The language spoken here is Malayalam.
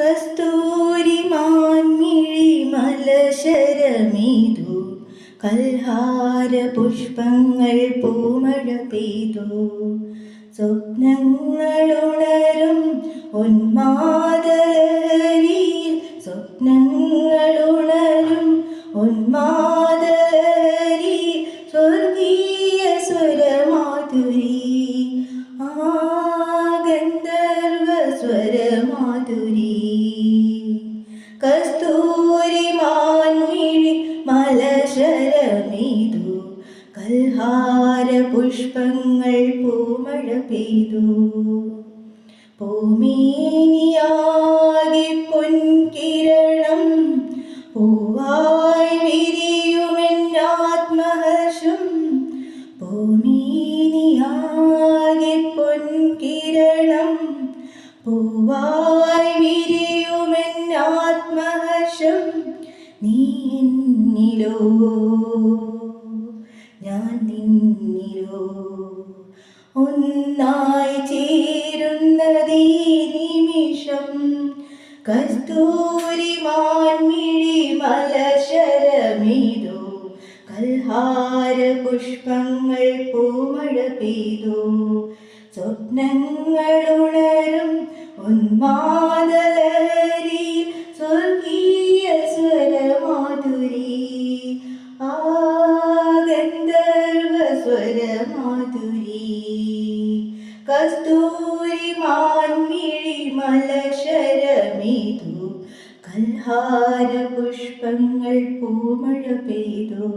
കസ്തൂരി മാൻമിഴി മലശരമീതു. കൽഹാര പുഷ്പങ്ങൾ പൂമഴ പെയ്തു. സ്വപ്നങ്ങളുണരും ഉന്മാദലഹരിയിൽ. സ്വപ്നങ്ങളുണരും ഉന്മാദലഹരി സ്വർഗീയ സ്വരമാധുരി. ആ ഗന്ധർവ സ്വരമാധുരി. കസ്തൂരി മാൻമിഴി മലശരമീതു കൽഹാര പുഷ്പങ്ങൾ പൂമഴ പെയ്തു. പൂമീനിയാകി പൊൻകിരണം പൂവായി വിരിയുമെന്നാത്മഹർഷം. ഭൂമിനിയാകെ പൊൻകിരണം പൂവായി നീ ഞാൻ നിന്നിലോ? ഒന്നായി ചേരുന്നതീ നിമിഷം കസ്തൂരി മാൻമിഴി മലശരമിതോ? കൽഹാര പുഷ്പങ്ങൾ പൂമഴ പെയ്തു? സ്വപ്നങ്ങളുണരും ഉന്മാദലഹരി കസ്തൂരി മാൻമിഴി മലശരമീതു കൽഹാര പുഷ്പങ്ങൾ പൂമഴ പെയ്തു.